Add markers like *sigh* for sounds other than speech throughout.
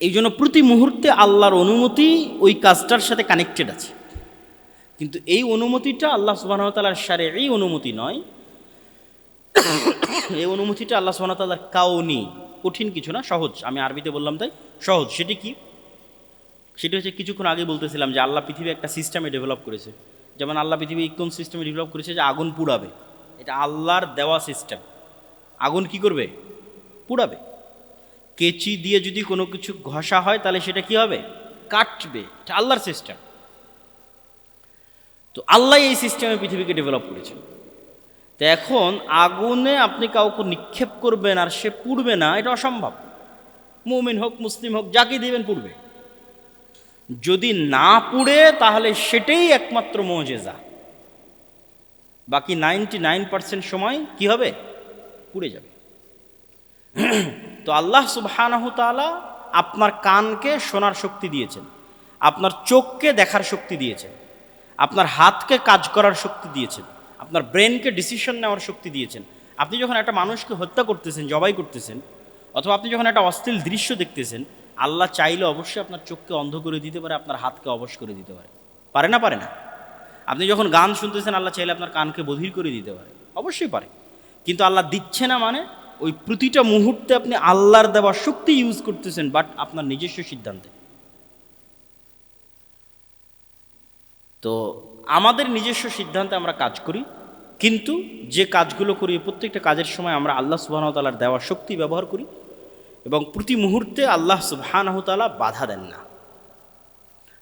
এই জন্য প্রতি মুহূর্তে আল্লাহর অনুমতি ওই কাজটার সাথে কানেক্টেড আছে। কিন্তু এই অনুমতিটা আল্লাহ সুবাহতালার সারে এই অনুমতি নয়। এই অনুমতিটা আল্লাহ সুবাহতাল্লার কাউনি কঠিন কিছু না, সহজ। আমি আরবিতে বললাম তাই। সহজ। সেটি কি? সেটি হচ্ছে কিছুক্ষণ আগে বলতেছিলাম যে আল্লাহ পৃথিবী একটা সিস্টেমে ডেভেলপ করেছে। যেমন আল্লাহ পৃথিবী কোন সিস্টেমে ডেভেলপ করেছে যে আগুন পুড়াবে। এটা আল্লাহর দেওয়া সিস্টেম আগুন কি করবে? পুড়াবে। কেচি দিয়ে যদি কোনো কিছু ঘষা হয়, তাহলে সেটা কি হবে? কাটবে। এটা আল্লাহর সিস্টেম তো আল্লাহ এই সিস্টেমে পৃথিবীকে ডেভেলপ করেছেন। তো এখন আগুনে আপনি কাউকে নিক্ষেপ করবেন আর সে পুড়বে না, এটা অসম্ভব। মুমিন হোক, মুসলিম হোক, যাকে দিবেন পুড়বে। যদি না পুড়ে, তাহলে সেটাই একমাত্র মজেজা। বাকি নাইনটি নাইন পার্সেন্ট সময় কি হবে? পুড়ে যাবে। তো আল্লাহ সুবহানাহু তাআলা আপনার কানকে শোনার শক্তি দিয়েছেন, আপনার চোখকে দেখার শক্তি দিয়েছেন, আপনার হাতকে কাজ করার শক্তি দিয়েছেন, আপনার ব্রেনকে ডিসিশন নেওয়ার শক্তি দিয়েছেন। আপনি যখন একটা মানুষকে হত্যা করতেছেন, জবাই করতেছেন, অথবা আপনি যখন একটা অশ্লীল দৃশ্য দেখতেছেন, আল্লাহ চাইলে অবশ্যই আপনার চোখকে অন্ধ করে দিতে পারে, আপনার হাতকে অবশ করে দিতে পারে। পারে না পারে না? আপনি যখন গান শুনতেছেন, আল্লাহ চাইলে আপনার কানকে বধির করে দিতে পারে। অবশ্যই পারে। কিন্তু আল্লাহ দিচ্ছে না মানে ওই প্রতিটা মুহূর্তে আপনি আল্লাহর দেওয়া শক্তি ইউজ করতেছেন বাট আপনার নিজস্ব সিদ্ধান্তে। তো আমাদের নিজস্ব সিদ্ধান্তে আমরা কাজ করি, কিন্তু যে কাজগুলো করি প্রত্যেকটা কাজের সময় আমরা আল্লাহ সুবাহতালার দেওয়া শক্তি ব্যবহার করি এবং প্রতি মুহূর্তে আল্লাহ সুবাহানহতালা বাধা দেন না।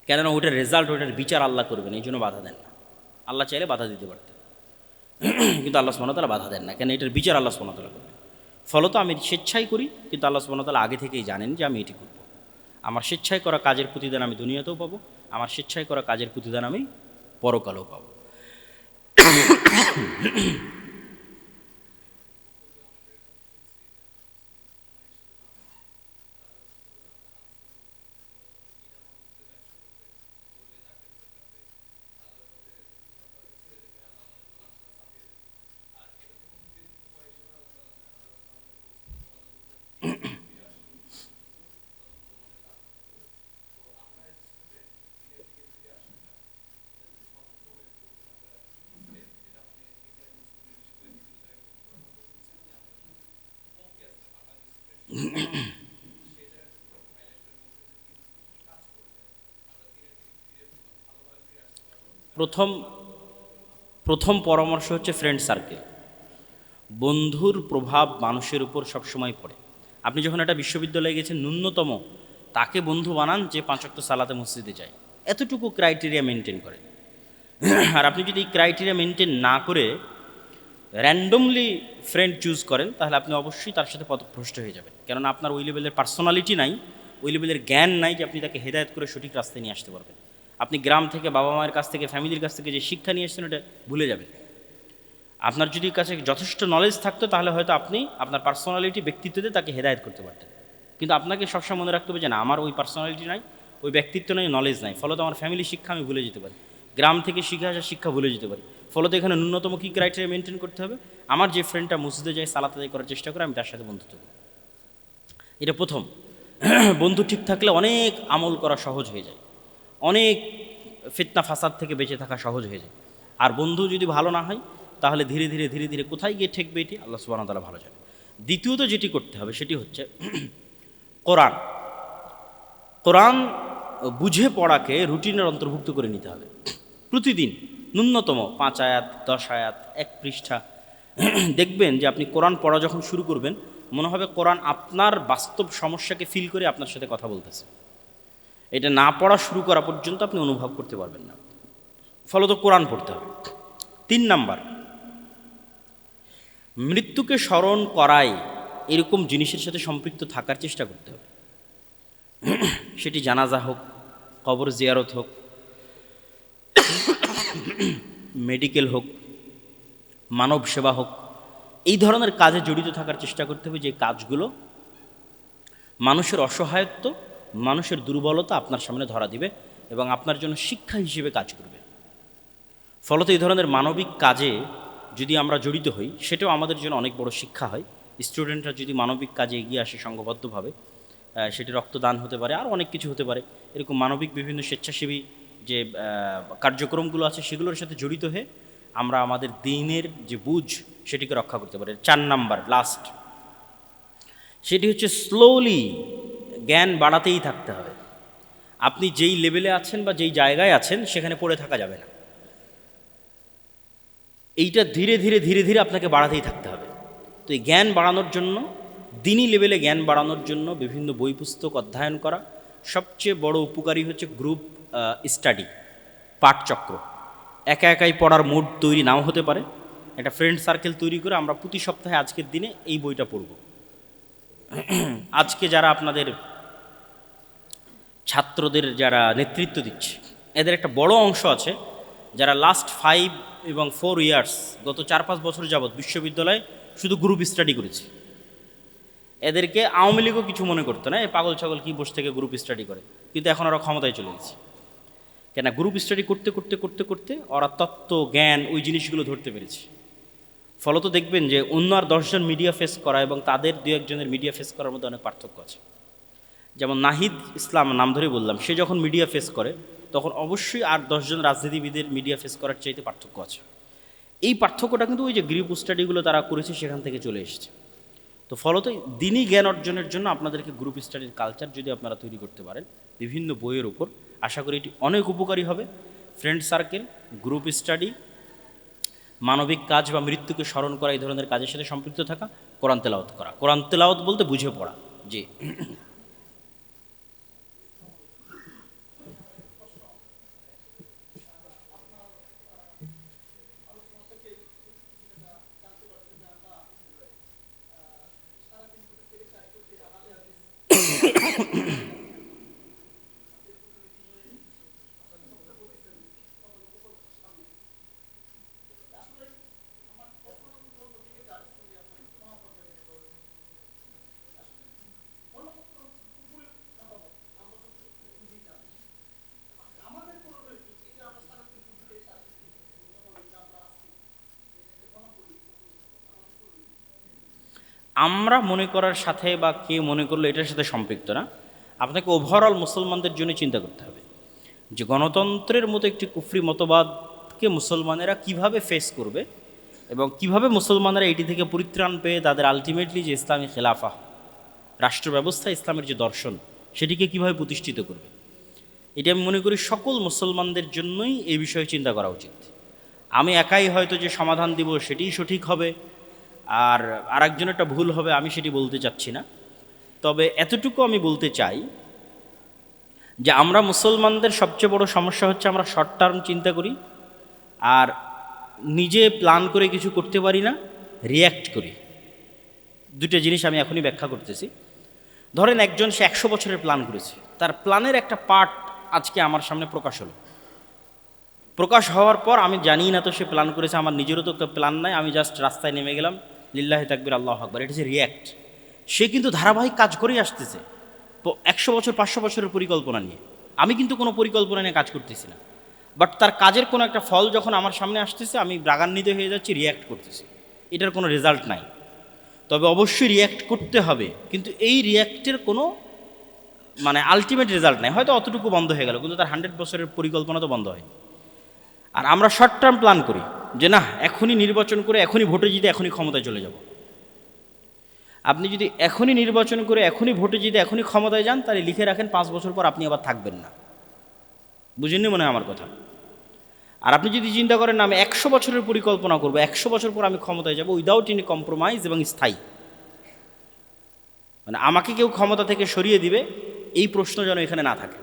কেননা ওইটার রেজাল্ট ওইটার বিচার আল্লাহ করবেন, এই জন্য বাধা দেন না। আল্লাহ চাইলে বাধা দিতে পারতেন। *clears throat* কিন্তু আল্লাহ সুবাহতালা বাধা দেন না, কেন এটার বিচার আল্লাহ সুবাহতালা করবেন। ফলত আমি স্বেচ্ছাই করি, কিন্তু আল্লাহ সুবাহতালা আগে থেকেই জানেন যে আমি এটি করব। আমার স্বেচ্ছায় করা কাজের প্রতিদান আমি দুনিয়াতেও পাবো, আমার স্বেচ্ছায় করা কাজের প্রতিদান আমি পরকালেও পাবো। প্রথম প্রথম পরামর্শ হচ্ছে ফ্রেন্ড সার্কেল বন্ধুর প্রভাব মানুষের উপর সবসময় পড়ে। আপনি যখন একটা বিশ্ববিদ্যালয়ে গেছেন, ন্যূনতম তাকে বন্ধু বানান যে পাঁচক্ত সালাতে মসজিদে যায়। এতটুকু ক্রাইটেরিয়া মেনটেন করে। আর আপনি যদি এই ক্রাইটেরিয়া মেনটেন না করে র্যান্ডমলি ফ্রেন্ড চুজ করেন, তাহলে আপনি অবশ্যই তার সাথে পথভ্রষ্ট হয়ে যাবেন। কেননা আপনার ওই লেভেলের পার্সোনালিটি নাই, ওই লেভেলের জ্ঞান নাই যে আপনি তাকে হেদায়ত করে সঠিক রাস্তায় নিয়ে আসতে পারবেন। আপনি গ্রাম থেকে বাবা মায়ের কাছ থেকে ফ্যামিলির কাছ থেকে যে শিক্ষা নিয়ে এসেছেন, ওটা ভুলে যাবেন। আপনার যদি কাছে যথেষ্ট নলেজ থাকতো, তাহলে হয়তো আপনি আপনার পার্সোনালিটি ব্যক্তিত্বতে তাকে হেদায়ত করতে পারতেন। কিন্তু আপনাকে সবসময় মনে রাখতে হবে যে না, আমার ওই পার্সোনালিটি নাই, ওই ব্যক্তিত্ব নেই নলেজ নাই। ফলত আমার ফ্যামিলি শিক্ষা আমি ভুলে যেতে পারি। গ্রাম থেকে শিখে আসা শিক্ষা ভুলে যেতে পারি। ফলত এখানে ন্যূনতম কী ক্রাইটেরিয়া মেনটেন করতে হবে? আমার যে ফ্রেন্ডটা মসজিদে যায়, সালাত আদায় করার চেষ্টা করে, আমি তার সাথে বন্ধুত্ব করি। এটা প্রথম। *clears throat* বন্ধু ঠিক থাকলে অনেক আমল করা সহজ হয়ে যায়। অনেক ফিতনা ফাসাদ থেকে বেঁচে থাকা সহজ হয়ে যায়। আর বন্ধু যদি ভালো না হয়, তাহলে ধীরে ধীরে ধীরে ধীরে কোথায় গিয়ে ঠেকবে এটি? আল্লাহ সুবাহ তালা ভালো জানে। দ্বিতীয়ত যেটি করতে হবে, সেটি হচ্ছে *clears throat* কোরআন। কোরআন বুঝে পড়াকে রুটিনের অন্তর্ভুক্ত করে নিতে হবে। *clears throat* প্রতিদিন ন্যূনতম পাঁচ আয়াত, দশ আয়াত, এক পৃষ্ঠা। দেখবেন যে আপনি কোরআন পড়া যখন শুরু করবেন, মনে হবে কোরআন আপনার বাস্তব সমস্যাকে ফিল করে আপনার সাথে কথা বলতেছে। এটা না পড়া শুরু করা পর্যন্ত আপনি অনুভব করতে পারবেন না। ফলত কোরআন পড়তে হবে। তিন নাম্বার, মৃত্যুকে স্মরণ করাই এরকম জিনিসের সাথে সম্পৃক্ত থাকার চেষ্টা করতে হবে। সেটি জানাজা হোক, কবর জিয়ারত হোক মেডিকেল হোক, মানব সেবা হোক, এই ধরনের কাজে জড়িত থাকার চেষ্টা করতে হবে যে কাজগুলো মানুষের অসহায়ত্ব, মানুষের দুর্বলতা আপনার সামনে ধরা দিবে এবং আপনার জন্য শিক্ষা হিসেবে কাজ করবে। ফলত এই ধরনের মানবিক কাজে যদি আমরা জড়িত হই, সেটাও আমাদের জন্য অনেক বড় শিক্ষা হয়। স্টুডেন্টরা যদি মানবিক কাজে এগিয়ে আসে সংঘবদ্ধভাবে সেটি রক্তদান হতে পারে আর অনেক কিছু হতে পারে। এরকম মানবিক বিভিন্ন স্বেচ্ছাসেবী যে কার্যক্রমগুলো আছে সেগুলোর সাথে জড়িত হয়ে আমরা আমাদের দিনের যে বুঝ সেটিকে রক্ষা করতে পারি। চার নাম্বার লাস্ট সেটি হচ্ছে স্লোলি জ্ঞান বাড়াতেই থাকতে হবে। আপনি যেই লেভেলে আছেন বা যেই জায়গায় আছেন সেখানে পড়ে থাকা যাবে না। এইটা ধীরে ধীরে ধীরে ধীরে আপনাকে বাড়াতেই থাকতে হবে। তো এই জ্ঞান বাড়ানোর জন্য দিনই লেভেলে জ্ঞান বাড়ানোর জন্য বিভিন্ন বই পুস্তক অধ্যয়ন করা সবচেয়ে বড় উপকারী হচ্ছে গ্রুপ স্টাডি পাঠচক্র। একা একাই পড়ার মুড তৈরি নাও হতে পারে। একটা ফ্রেন্ড সার্কেল তৈরি করে আমরা প্রতি সপ্তাহে আজকের দিনে এই বইটা পড়ব। আজকে যারা আপনাদের ছাত্রদের যারা নেতৃত্ব দিচ্ছে, এদের একটা বড় অংশ আছে, যারা লাস্ট ফাইভ এবং ফোর ইয়ার্স গত চার পাঁচ বছর যাবৎ বিশ্ববিদ্যালয়ে শুধু গ্রুপ স্টাডি করেছে। এদেরকে আওয়ামী লীগও কিছু মনে করতো না, এই পাগল ছাগল কি বসে থেকে গ্রুপ স্টাডি করে? কিন্তু এখন ওরা ক্ষমতায় চলে গেছে। কেন গ্রুপ স্টাডি করতে করতে করতে করতে ওরা তত্ত্ব, জ্ঞান ওই জিনিসগুলো ধরতে পেরেছে। ফলত দেখবেন যে অন্য আর দশজন মিডিয়া ফেস করা এবং তাদের দু একজনের মিডিয়া ফেস করার মধ্যে অনেক পার্থক্য আছে। যেমন নাহিদ ইসলাম নাম ধরে বললাম, সে যখন মিডিয়া ফেস করে, তখন অবশ্যই আর দশজন রাজনীতিবিদের মিডিয়া ফেস করার চাইতে পার্থক্য আছে। এই পার্থক্যটা কিন্তু ওই যে গ্রুপ স্টাডিগুলো তারা করেছে সেখান থেকে চলে এসেছে। তো ফলত দিনই জ্ঞান অর্জনের জন্য আপনাদেরকে গ্রুপ স্টাডির কালচার যদি আপনারা তৈরি করতে পারেন, বিভিন্ন বইয়ের উপর আশা করি এটি অনেক উপকারী হবে। ফ্রেন্ড সার্কেল গ্রুপ স্টাডি মানবিক কাজ বা মৃত্যুকে স্মরণ করা, এই ধরনের কাজের সাথে সম্পৃক্ত থাকা, কোরআন তেলাওত করা। কোরআন তেলাওত বলতে বুঝে পড়া, জি। আমরা মনে করার সাথে বা কে মনে করল এটার সাথে সম্পৃক্ত না, আপনাকে ওভারঅল মুসলমানদের জন্য চিন্তা করতে হবে। যে গণতন্ত্রের মতো একটি কুফরি মতবাদকে মুসলমানেরা কীভাবে ফেস করবে এবং কীভাবে মুসলমানেরা এটি থেকে পরিত্রাণ পেয়ে তাদের আলটিমেটলি যে ইসলামী খেলাফা রাষ্ট্র ব্যবস্থা ইসলামের যে দর্শন, সেটিকে কীভাবে প্রতিষ্ঠিত করবে। এটি আমি মনে করি সকল মুসলমানদের জন্যই এই বিষয়ে চিন্তা করা উচিত। আমি একাই হয়তো যে সমাধান দিব সেটিই সঠিক হবে আর আরেকজন একটা ভুল হবে, আমি সেটি বলতে চাচ্ছি না। তবে এতটুকু আমি বলতে চাই যে আমরা মুসলমানদের সবচেয়ে বড় সমস্যা হচ্ছে আমরা শর্ট টার্ম চিন্তা করি আর নিজে প্ল্যান করে কিছু করতে পারি না রিয়্যাক্ট করি। দুটো জিনিস আমি এখনই ব্যাখ্যা করতেছি। ধরেন একজন সে একশো বছরের প্ল্যান করেছে, তার প্ল্যানের একটা পার্ট আজকে আমার সামনে প্রকাশ হলো। প্রকাশ হওয়ার পর আমি জানি না তো সে প্ল্যান করেছে, আমার নিজেরও তো প্ল্যান নাই, আমি জাস্ট রাস্তায় নেমে গেলাম লিল্লাহি তাকবির, আল্লাহ আকবর, এটা হচ্ছে রিয়্যাক্ট সে কিন্তু ধারাবাহিক কাজ করেই আসতেছে। একশো বছর, পাঁচশো বছরের পরিকল্পনা নিয়ে। আমি কিন্তু কোনো পরিকল্পনা নিয়ে কাজ করতেছি না। বাট তার কাজের কোনো একটা ফল যখন আমার সামনে আসতেছে, আমি রাগান্বিত হয়ে যাচ্ছি রিয়্যাক্ট করতেছি। এটার কোনো রেজাল্ট নাই। তবে অবশ্যই রিয়্যাক্ট করতে হবে, কিন্তু এই রিয়্যাক্টের কোনো মানে আলটিমেট রেজাল্ট নাই। হয়তো অতটুকু বন্ধ হয়ে গেল, কিন্তু তার হান্ড্রেড বছরের পরিকল্পনা তো বন্ধ হয়নি। আর আমরা শর্ট টার্ম প্ল্যান করি। যে না, এখনই নির্বাচন করে, এখনই ভোটে জিতে, এখনই ক্ষমতায় চলে যাব। আপনি যদি এখনই নির্বাচন করে, এখনই ভোটে জিতে, এখনই ক্ষমতায় যান, তাহলে লিখে রাখেন পাঁচ বছর পর আপনি আবার থাকবেন না। বুঝেননি মনে হয় আমার কথা? আর আপনি যদি চিন্তা করেন আমি একশো বছরের পরিকল্পনা করব, একশো বছর পর আমি ক্ষমতায় যাব উইদাউট এনি কম্প্রোমাইজ এবং স্থায়ী। মানে আমাকে কেউ ক্ষমতা থেকে সরিয়ে দিবে, এই প্রশ্ন যেন এখানে না থাকে।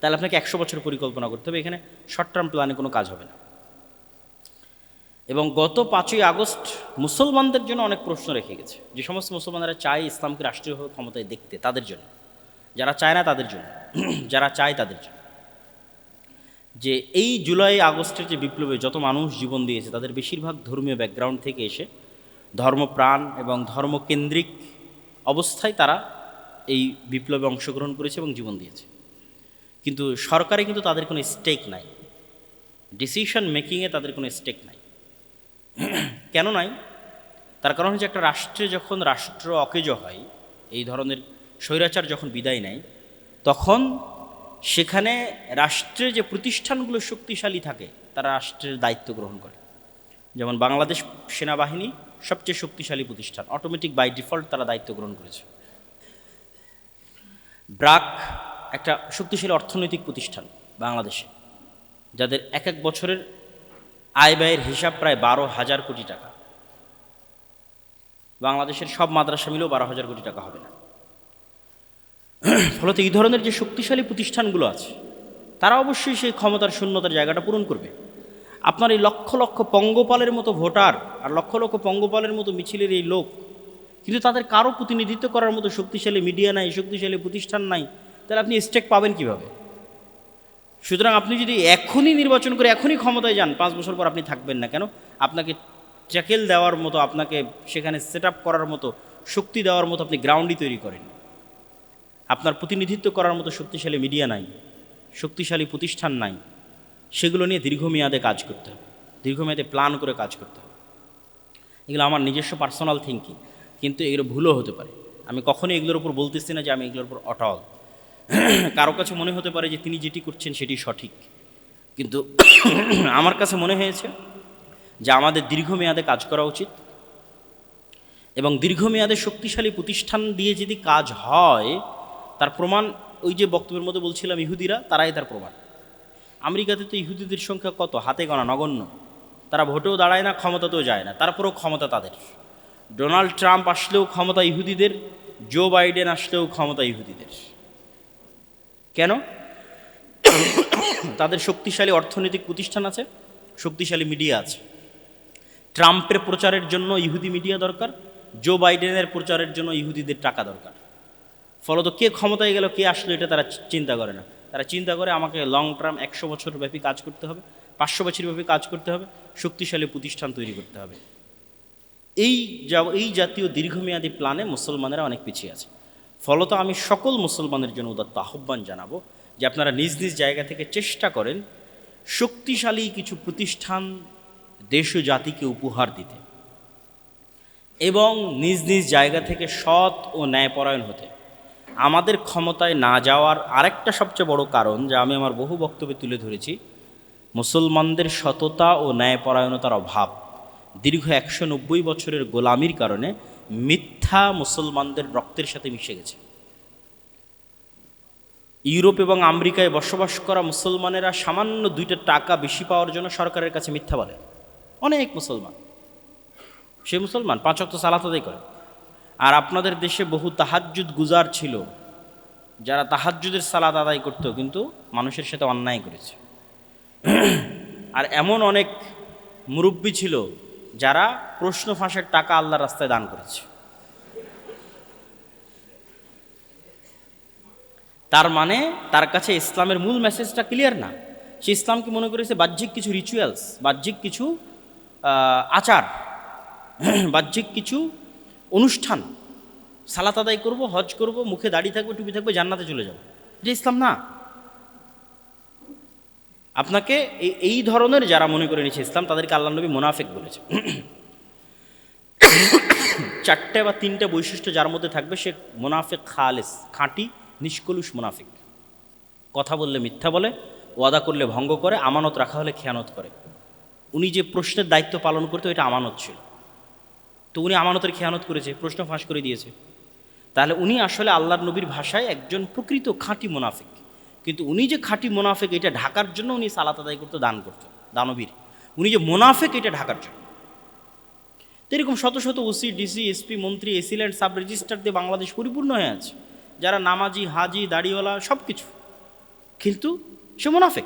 তাহলে আপনাকে একশো বছর পরিকল্পনা করতে হবে, এখানে শর্ট টার্ম প্ল্যানে কোনো কাজ হবে না। এবং গত পাঁচই আগস্ট মুসলমানদের জন্য অনেক প্রশ্ন রেখে গেছে। যে সমস্ত মুসলমানরা চায় ইসলামকে রাষ্ট্রীয়ভাবে ক্ষমতায় দেখতে তাদের জন্য। যারা চায় না তাদের জন্য। *clears throat* যারা চায় তাদের জন্য। যে এই জুলাই আগস্টের যে বিপ্লবে যত মানুষ জীবন দিয়েছে, তাদের বেশিরভাগ ধর্মীয় ব্যাকগ্রাউন্ড থেকে এসে ধর্মপ্রাণ এবং ধর্মকেন্দ্রিক অবস্থায় তারা এই বিপ্লবে অংশগ্রহণ করেছে এবং জীবন দিয়েছে। কিন্তু সরকারে কিন্তু তাদের কোনো স্টেক নাই। ডিসিশন মেকিংয়ে তাদের কোনো স্টেক নাই। *clears throat* কেন নাই তার কারণ হচ্ছে একটা রাষ্ট্রে যখন রাষ্ট্র অকেজ হয়, এই ধরনের স্বৈরাচার যখন বিদায় নেয়, তখন সেখানে রাষ্ট্রের যে প্রতিষ্ঠানগুলো শক্তিশালী থাকে, তারা রাষ্ট্রের দায়িত্ব গ্রহণ করে। যেমন বাংলাদেশ সেনাবাহিনী সবচেয়ে শক্তিশালী প্রতিষ্ঠান অটোমেটিক বাই ডিফল্ট তারা দায়িত্ব গ্রহণ করেছে। ব্রাক একটা শক্তিশালী অর্থনৈতিক প্রতিষ্ঠান বাংলাদেশে, যাদের এক এক বছরের আয় ব্যয়ের হিসাব প্রায় বারো হাজার কোটি টাকা। বাংলাদেশের সব মাদ্রাসা মিলেও বারো হাজার কোটি টাকা হবে না। *clears throat* ফলত এই ধরনের যে শক্তিশালী প্রতিষ্ঠানগুলো আছে, তারা অবশ্যই সেই ক্ষমতার শূন্যতার জায়গাটা পূরণ করবে। আপনার এই লক্ষ লক্ষ পঙ্গপালের মতো ভোটার আর লক্ষ লক্ষ পঙ্গপালের মতো মিছিলের এই লোক, কিন্তু তাদের কারও প্রতিনিধিত্ব করার মতো শক্তিশালী মিডিয়া নাই, শক্তিশালী প্রতিষ্ঠান নাই, তাহলে আপনি স্টেক পাবেন কীভাবে? সুতরাং আপনি যদি এখনই নির্বাচন করে এখনই ক্ষমতায় যান, পাঁচ বছর পর আপনি থাকবেন না কেন? আপনাকে চ্যাকেল দেওয়ার মতো, আপনাকে সেখানে সেট করার মতো, শক্তি দেওয়ার মতো আপনি গ্রাউন্ডই তৈরি করেন আপনার প্রতিনিধিত্ব করার মতো শক্তিশালী মিডিয়া নাই, শক্তিশালী প্রতিষ্ঠান নাই। সেগুলো নিয়ে দীর্ঘমেয়াদে কাজ করতে হবে, দীর্ঘমেয়াদে প্ল্যান করে কাজ করতে হবে। এগুলো আমার নিজস্ব পার্সোনাল থিঙ্কিং কিন্তু এগুলো ভুলও হতে পারে। আমি কখনোই এগুলোর উপর বলতেছি না যে আমি এগুলোর উপর অটল। *clears throat* কারও কাছে মনে হতে পারে যে তিনি যেটি করছেন সেটি সঠিক। কিন্তু *clears throat* আমার কাছে মনে হয়েছে যে আমাদের দীর্ঘমেয়াদে কাজ করা উচিত এবং দীর্ঘমেয়াদে শক্তিশালী প্রতিষ্ঠান দিয়ে যদি কাজ হয়, তার প্রমাণ ওই যে বক্তব্যের মধ্যে বলছিলাম ইহুদিরা, তারাই তার প্রমাণ। আমেরিকাতে তো ইহুদিদের সংখ্যা কত? হাতে গণা নগণ্য। তারা ভোটেও দাঁড়ায় না, ক্ষমতাতেও যায় না। তারপরেও ক্ষমতা তাদের। ডোনাল্ড ট্রাম্প আসলেও ক্ষমতা ইহুদিদের, জো বাইডেন আসলেও ক্ষমতা ইহুদিদের। কেন? তাদের শক্তিশালী অর্থনৈতিক প্রতিষ্ঠান আছে, শক্তিশালী মিডিয়া আছে। ট্রাম্পের প্রচারের জন্য ইহুদি মিডিয়া দরকার, জো বাইডেনের প্রচারের জন্য ইহুদিদের টাকা দরকার। ফলত কে ক্ষমতায় গেল, কে আসলো, এটা তারা চিন্তা করে না। তারা চিন্তা করে আমাকে লং টার্ম একশো বছর ব্যাপী কাজ করতে হবে, পাঁচশো বছর ব্যাপী কাজ করতে হবে, শক্তিশালী প্রতিষ্ঠান তৈরি করতে হবে। এই এই জাতীয় দীর্ঘমেয়াদী প্ল্যানে মুসলমানেরা অনেক পিছিয়ে আছে। ফলত আমি সকল মুসলমানের জন্য উদাত্ত আহ্বান জানাব যে আপনারা নিজ নিজ জায়গা থেকে চেষ্টা করেন শক্তিশালী কিছু প্রতিষ্ঠান দেশ ও জাতিকে উপহার দিতে এবং নিজ নিজ জায়গা থেকে সৎ ও ন্যায়পরায়ণ হতে। আমাদের ক্ষমতায় না যাওয়ার আরেকটা সবচেয়ে বড় কারণ যা আমি আমার বহু বক্তব্যে তুলে ধরেছি, মুসলমানদের সততা ও ন্যায়পরায়ণতার অভাব। দীর্ঘ একশো নব্বই বছরের গোলামির কারণে মিথ্যা মুসলমানদের রক্তের সাথে মিশে গেছে। ইউরোপ এবং আমেরিকায় বসবাস করা মুসলমানেরা সামান্য দুইটা টাকা বেশি পাওয়ার জন্য সরকারের কাছে মিথ্যা বলে। অনেক মুসলমান। সে মুসলমান, পাঁচ অক্ত সালাত করে। আর আপনাদের দেশে বহু তাহাজ্জুদ গুজার ছিল, যারা তাহাজ্জুদের সালাদ আদায় করত, কিন্তু মানুষের সাথে অন্যায় করেছে। আর এমন অনেক মুরব্বী ছিল যারা প্রশ্ন ফাঁসের টাকা আল্লাহর রাস্তায় দান করেছে। তার মানে তার কাছে ইসলামের মূল মেসেজটা ক্লিয়ার না। সে ইসলামকে মনে করেছে বাহ্যিক কিছু রিচুয়ালস বাহ্যিক কিছু আচার, *clears throat* বাহ্যিক কিছু অনুষ্ঠান। সালাত আদায় করব, হজ করব, মুখে দাড়ি থাকবে, টুপি থাকবে, জান্নাতে চলে যাব। এটা ইসলাম না। আপনাকে এই ধরনের যারা মনে করে নিচ্ছে ইসলাম, তাদেরকে আল্লাহ নবী মোনাফেক বলেছে। চারটে বা তিনটে বৈশিষ্ট্য যার মধ্যে থাকবে, সে মোনাফেক খালেস, খাঁটি, নিষ্কলুষ মোনাফিক। কথা বললে মিথ্যা বলে, ওয়াদা করলে ভঙ্গ করে, আমানত রাখা হলে খেয়ানত করে। উনি যে প্রশ্নের দায়িত্ব পালন করতো, এটা আমানত ছিল। তো উনি আমানতের খেয়ানত করেছে, প্রশ্ন ফাঁস করে দিয়েছে। তাহলে উনি আসলে আল্লাহর নবীর ভাষায় একজন প্রকৃত খাঁটি মোনাফিক। কিন্তু উনি যে খাঁটি মোনাফেক, এটা ঢাকার জন্য উনি সালাত আদায় করতে, দান করতো, দানবীর। উনি যে মোনাফেক, এটা ঢাকার জন্য। এরকম শত শত ওসি, ডিসি, এসপি, মন্ত্রী এসিল্যান্ড সাব রেজিস্টার দিয়ে বাংলাদেশ পরিপূর্ণ হয়ে আছে। যারা নামাজি, হাজি, দাড়িওয়ালা সব কিছু কিন্তু সে মোনাফেক।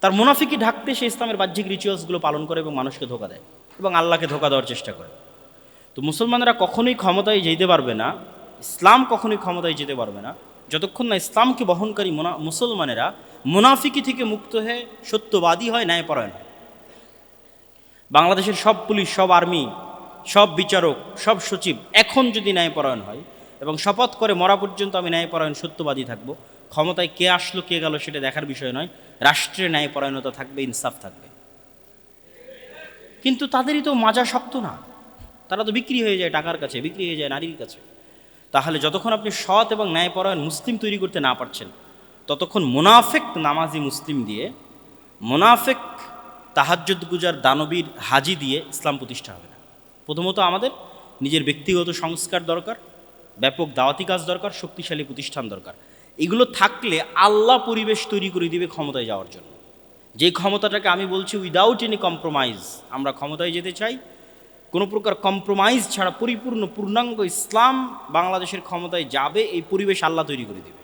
তার মোনাফিকি ঢাকতে সে ইসলামের বাহ্যিক রিচুয়ালসগুলো পালন করে এবং মানুষকে ধোকা দেয় এবং আল্লাহকে ধোকা দেওয়ার চেষ্টা করে। তো মুসলমানরা কখনোই ক্ষমতায় যেতে পারবে না। ইসলাম কখনোই ক্ষমতায় যেতে পারবে না। যতক্ষণ না ইসলামকে বহনকারী মোনা মুসলমানেরা মুনাফিকি থেকে মুক্ত হয়ে সত্যবাদী হয় ন্যায়পরায়ণ বাংলাদেশের সব পুলিশ, সব আর্মি, সব বিচারক, সব সচিব এখন যদি ন্যায়পরায়ণ হয় এবং শপথ করে মরা পর্যন্ত আমি ন্যায়পরায়ণ সত্যবাদী থাকব, ক্ষমতায় কে আসলো, কে গেল সেটা দেখার বিষয় নয় রাষ্ট্রের ন্যায়পরায়ণতা থাকবে, ইনসাফ থাকবে। কিন্তু তাদেরই তো মাজা শক্ত না। তারা তো বিক্রি হয়ে যায় টাকার কাছে, বিক্রি হয়ে যায় নারীর কাছে। তাহলে যতক্ষণ আপনি সৎ এবং ন্যায়পরায়ণ মুসলিম তৈরি করতে না পারছেন, ততক্ষণ মোনাফেক নামাজি মুসলিম দিয়ে, মোনাফেক তাহাজ্জুদ গুজার দানবীর হাজি দিয়ে ইসলাম প্রতিষ্ঠা হবে না। প্রথমত আমাদের নিজের ব্যক্তিগত সংস্কার দরকার, ব্যাপক দাওয়াতি কাজ দরকার, শক্তিশালী প্রতিষ্ঠান দরকার। এগুলো থাকলে আল্লাহ পরিবেশ তৈরি করে দিবে ক্ষমতায় যাওয়ার জন্য। যে ক্ষমতাটাকে আমি বলছি উইদাউট এনি কম্প্রোমাইজ আমরা ক্ষমতায় যেতে চাই কোনো প্রকার কম্প্রোমাইজ ছাড়া পরিপূর্ণ পূর্ণাঙ্গ ইসলাম বাংলাদেশের ক্ষমতায় যাবে, এই পরিবেশ আল্লাহ তৈরি করে দেবে।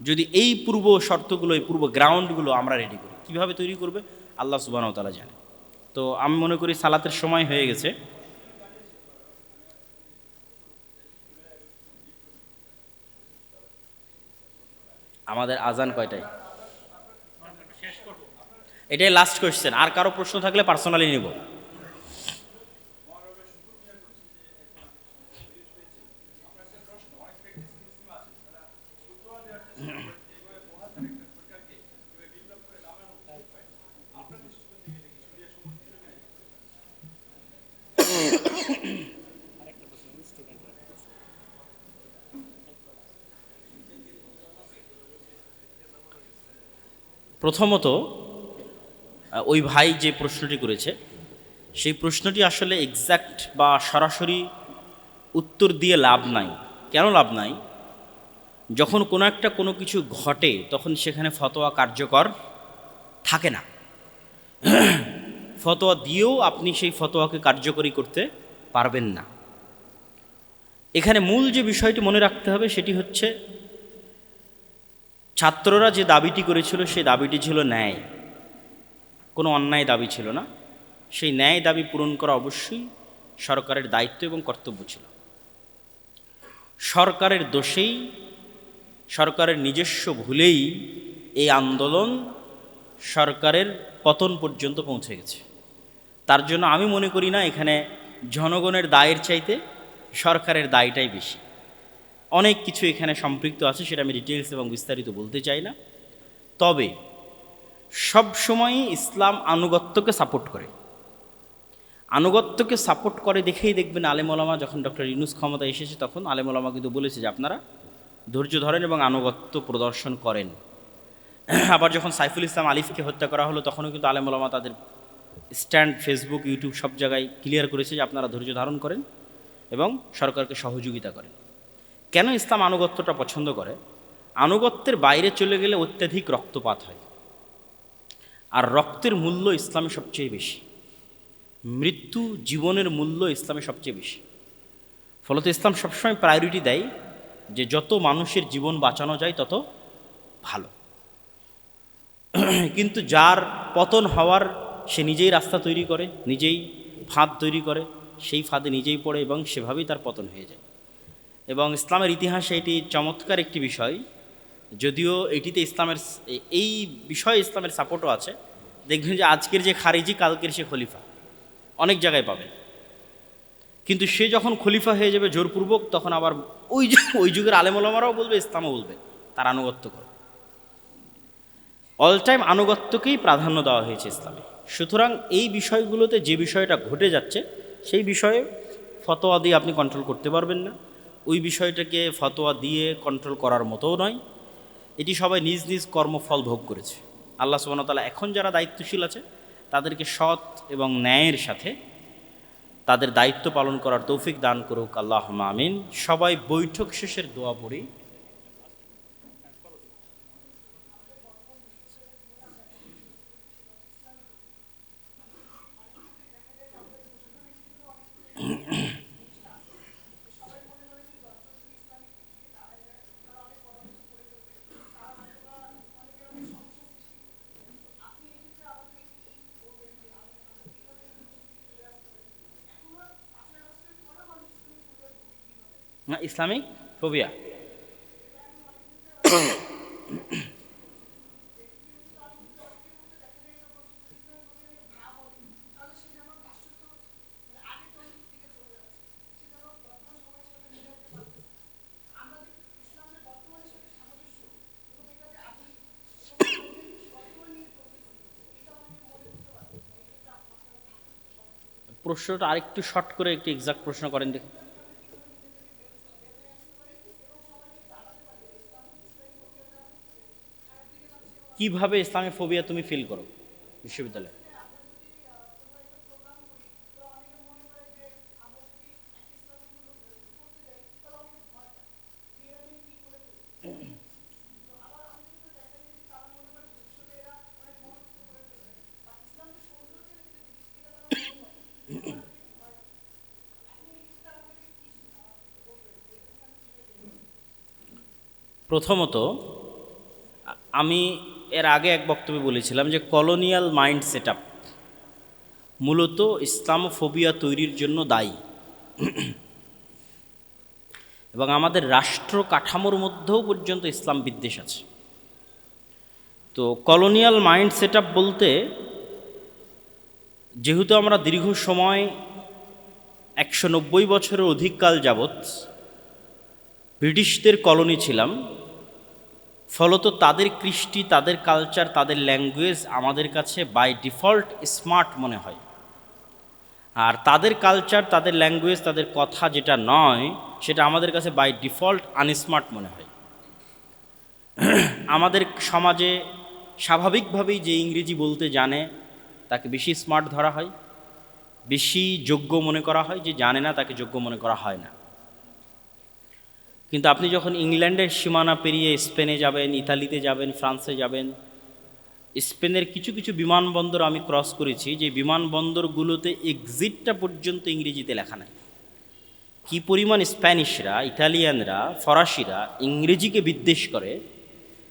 যদি এই পূর্ব শর্তগুলো, এই পূর্ব গ্রাউন্ডগুলো আমরা রেডি করি, কীভাবে তৈরি করবে? আল্লাহ সুবাহ তালা জানে। তো আমি মনে করি সালাতের সময় হয়ে গেছে। আমাদের আজান কয়টাই এটাই লাস্ট কোয়েশ্চেন আর কারও প্রশ্ন থাকলে পার্সোনালি নিব। প্রথমত ওই ভাই যে প্রশ্নটি করেছে, সেই প্রশ্নটি আসলে এক্স্যাক্ট বা সরাসরি উত্তর দিয়ে লাভ নাই। কেন লাভ নাই? যখন কোনো একটা কোনো কিছু ঘটে, তখন সেখানে ফতোয়া কার্যকর থাকে না। ফতোয়া দিয়েও আপনি সেই ফতোয়াকে কার্যকরী করতে পারবেন না। এখানে মূল যে বিষয়টি মনে রাখতে হবে, সেটি হচ্ছে ছাত্ররা যে দাবিটি করেছিল, সেই দাবিটি ছিল ন্যায়। কোনো অন্যায় দাবি ছিল না। সেই ন্যায় দাবি পূরণ করা অবশ্যই সরকারের দায়িত্ব এবং কর্তব্য ছিল। সরকারের দোষেই, সরকারের নিজস্ব ভুলেই এই আন্দোলন সরকারের পতন পর্যন্ত পৌঁছে গেছে। তার জন্য আমি মনে করি না, এখানে জনগণের দায়ের চাইতে সরকারের দায়টাই বেশি। অনেক কিছু এখানে সম্পৃক্ত আছে, সেটা আমি ডিটেলস এবং বিস্তারিত বলতে চাই না। তবে, সব সময়ই ইসলাম আনুগত্যকে সাপোর্ট করে। আনুগত্যকে সাপোর্ট করে দেখেই দেখবেন আলেমলামা যখন ডক্টর ইউনুস ক্ষমতা এসেছে, তখন আলেমলামা কিন্তু বলেছে যে আপনারা ধৈর্য ধরেন এবং আনুগত্য প্রদর্শন করেন। আবার যখন সাইফুল ইসলাম আলিফকে হত্যা করা হলো, তখনও কিন্তু আলেমলামা তাদের স্ট্যান্ড, ফেসবুক, ইউটিউব সব জায়গায় ক্লিয়ার করেছে যে আপনারা ধৈর্য ধারণ করেন এবং সরকারকে সহযোগিতা করেন। কেন ইসলাম আনুগত্যটা পছন্দ করে? আনুগত্যের বাইরে চলে গেলে অত্যাধিক রক্তপাত হয়। আর রক্তের মূল্য ইসলামে সবচেয়ে বেশি। মৃত্যু জীবনের মূল্য ইসলামে সবচেয়ে বেশি। ফলত ইসলাম সবসময় প্রায়োরিটি দেয় যে যত মানুষের জীবন বাঁচানো যায় তত ভালো। কিন্তু যার পতন হওয়ার সে নিজেই রাস্তা তৈরি করে, নিজেই ফাঁদ তৈরি করে, সেই ফাঁদে নিজেই পড়ে এবং সেভাবেই তার পতন হয়ে যায়। এবং ইসলামের ইতিহাসে এটি চমৎকার একটি বিষয়। যদিও এটিতে ইসলামের এই বিষয়ে ইসলামের সাপোর্টও আছে। দেখবেন যে আজকের যে খারিজি, কালকের সে খলিফা, অনেক জায়গায় পাবেন কিন্তু সে যখন খলিফা হয়ে যাবে জোরপূর্বক, তখন আবার ওই ওই যুগের আলেমলামারাও বলবে, ইসলামও বলবে। তার আনুগত্য করো। অল টাইম আনুগত্যকেই প্রাধান্য দেওয়া হয়েছে ইসলামে। সুতরাং এই বিষয়গুলোতে যে বিষয়টা ঘটে যাচ্ছে, সেই বিষয়ে ফতোয়া দিয়ে আপনি কন্ট্রোল করতে পারবেন না। ওই বিষয়টাকে ফতোয়া দিয়ে কন্ট্রোল করার মতোও নয়। এটি সবাই নিজ নিজ কর্মফল ভোগ করেছে। আল্লাহ সুবাহতালা এখন যারা দায়িত্বশীল আছে, তাদেরকে সৎ এবং ন্যায়ের সাথে তাদের দায়িত্ব পালন করার তৌফিক দান করুক। আল্লাহ মামিন সবাই বৈঠক শেষের দোয়া পড়ি। না ইসলামিক ফোবিয়া। প্রশ্নটা আরেকটু শর্ট করে একটু এক্সাক্ট প্রশ্ন করেন দেখি। কীভাবে ইসলামী ফোবিয়া তুমি ফিল করো? বিশ্ববিদ্যালয়ে। প্রথমত আমি এর আগে এক বক্তব্যে বলেছিলাম যে কলোনিয়াল মাইন্ড সেট মূলত ইসলামোফোবিয়া তৈরির জন্য দায়ী। এবং আমাদের রাষ্ট্র কাঠামোর মধ্যেও পর্যন্ত ইসলাম বিদ্বেষ আছে। তো কলোনিয়াল মাইন্ড সেট বলতে যেহেতু আমরা দীর্ঘ সময় একশো নব্বই বছরের অধিককাল যাবৎ ব্রিটিশদের কলোনি ছিলাম ফলত তাদের কৃষ্টি, তাদের কালচার তাদের ল্যাঙ্গুয়েজ আমাদের কাছে বাই ডিফল্ট স্মার্ট মনে হয়। আর তাদের কালচার তাদের ল্যাঙ্গুয়েজ তাদের কথা যেটা নয়, সেটা আমাদের কাছে বাই ডিফল্ট আনস্মার্ট মনে হয়। *clears throat* আমাদের সমাজে স্বাভাবিকভাবেই যে ইংরেজি বলতে জানে, তাকে বেশি স্মার্ট ধরা হয়। বেশি যোগ্য মনে করা হয়, যে জানে না, তাকে যোগ্য মনে করা হয় না। কিন্তু আপনি যখন ইংল্যান্ডের সীমানা পেরিয়ে স্পেনে যাবেন, ইতালিতে যাবেন, ফ্রান্সে যাবেন, স্পেনের কিছু কিছু বিমানবন্দর আমি ক্রস করেছি, যে বিমানবন্দরগুলোতে এক্সিটটা পর্যন্ত ইংরেজিতে লেখা নাই। কি পরিমাণ স্প্যানিশরা ইটালিয়ানরা ফরাসিরা ইংরেজিকে বিদ্বেষ করে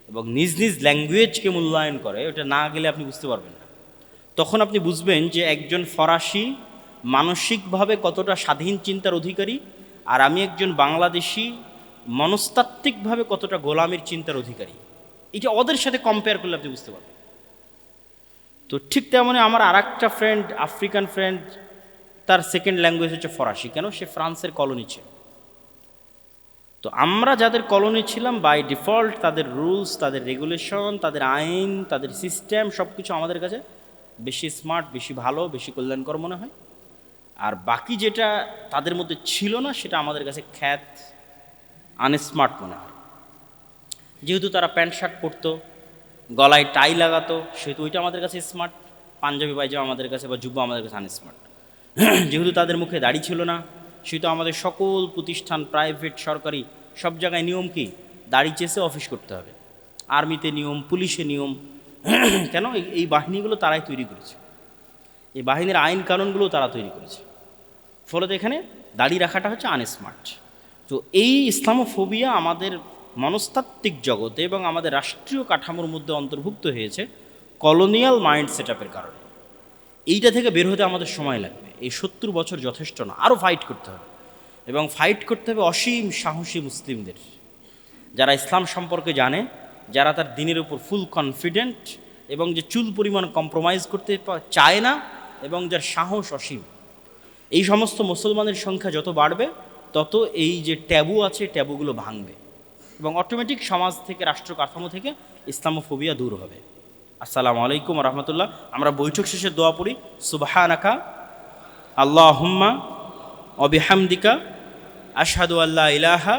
এবং নিজ নিজ ল্যাঙ্গুয়েজকে মূল্যায়ন করে, ওটা না গেলে আপনি বুঝতে পারবেন না। তখন আপনি বুঝবেন যে একজন ফরাসি মানসিকভাবে কতটা স্বাধীন চিন্তার অধিকারী, আর আমি একজন বাংলাদেশি মনস্তাত্ত্বিকভাবে কতটা গোলামের চিন্তার অধিকারী? এটা ওদের সাথে কম্পেয়ার করলে আপনি বুঝতে পারবেন। তো ঠিক তেমনি আমার আর একটা ফ্রেন্ড আফ্রিকান ফ্রেন্ড তার সেকেন্ড ল্যাঙ্গুয়েজ হচ্ছে ফরাসি। কেন? সে ফ্রান্সের কলোনি ছিল। তো আমরা যাদের কলোনি ছিলাম বাই ডিফল্ট তাদের রুলস তাদের রেগুলেশন তাদের আইন, তাদের সিস্টেম সব কিছু আমাদের কাছে বেশি স্মার্ট বেশি ভালো, বেশি কল্যাণকর মনে হয়। আর বাকি যেটা তাদের মধ্যে ছিল না, সেটা আমাদের কাছে খ্যাত আনস্মার্ট মনে হয়। যেহেতু তারা প্যান্ট শার্ট পরতো, গলায় টাই লাগাতো, সেহেতু ওইটা আমাদের কাছে স্মার্ট পাঞ্জাবি, পায়জামা আমাদের কাছে বা জুব্বা আমাদের কাছে আনস্মার্ট *clears throat* যেহেতু তাদের মুখে দাড়ি ছিল না, সেহেতু আমাদের সকল প্রতিষ্ঠান প্রাইভেট সরকারি, সব জায়গায় নিয়ম কি? দাড়ি চেষে অফিস করতে হবে। আর্মিতে নিয়ম, পুলিশে নিয়ম। *clears throat* কেন? এই- এই বাহিনীগুলো তারাই তৈরি করেছে। এই বাহিনীর আইন কানুনগুলো তারা তৈরি করেছে। ফলত এখানে দাড়ি রাখাটা হচ্ছে আনস্মার্ট তো এই ইসলামোফোবিয়া আমাদের মনস্তাত্ত্বিক জগতে এবং আমাদের রাষ্ট্রীয় কাঠামোর মধ্যে অন্তর্ভুক্ত হয়েছে কলোনিয়াল মাইন্ড সেট কারণে। এইটা থেকে বের হতে আমাদের সময় লাগবে। এই সত্তর বছর যথেষ্ট না, আরও ফাইট করতে হবে। এবং ফাইট করতে হবে অসীম সাহসী মুসলিমদের। যারা ইসলাম সম্পর্কে জানে, যারা তার দিনের উপর ফুল কনফিডেন্ট এবং যে চুল পরিমাণ কম্প্রোমাইজ করতে চায় না এবং যার সাহস অসীম। এই সমস্ত মুসলমানের সংখ্যা যত বাড়বে তত এই যে ট্যাবু আছে, ট্যাবুগুলো ভাঙবে। এবং অটোমেটিক সমাজ থেকে, রাষ্ট্র কাঠামো থেকে ইসলামোফোবিয়া দূর হবে। আসসালামু আলাইকুম রহমতুল্লাহ। আমরা বৈঠক শেষে দোয়া পড়ি, সুবাহানাকা আল্লাহ হুম্মা অবিহামদিকা আশহাদু আল্লাহ ইলাহা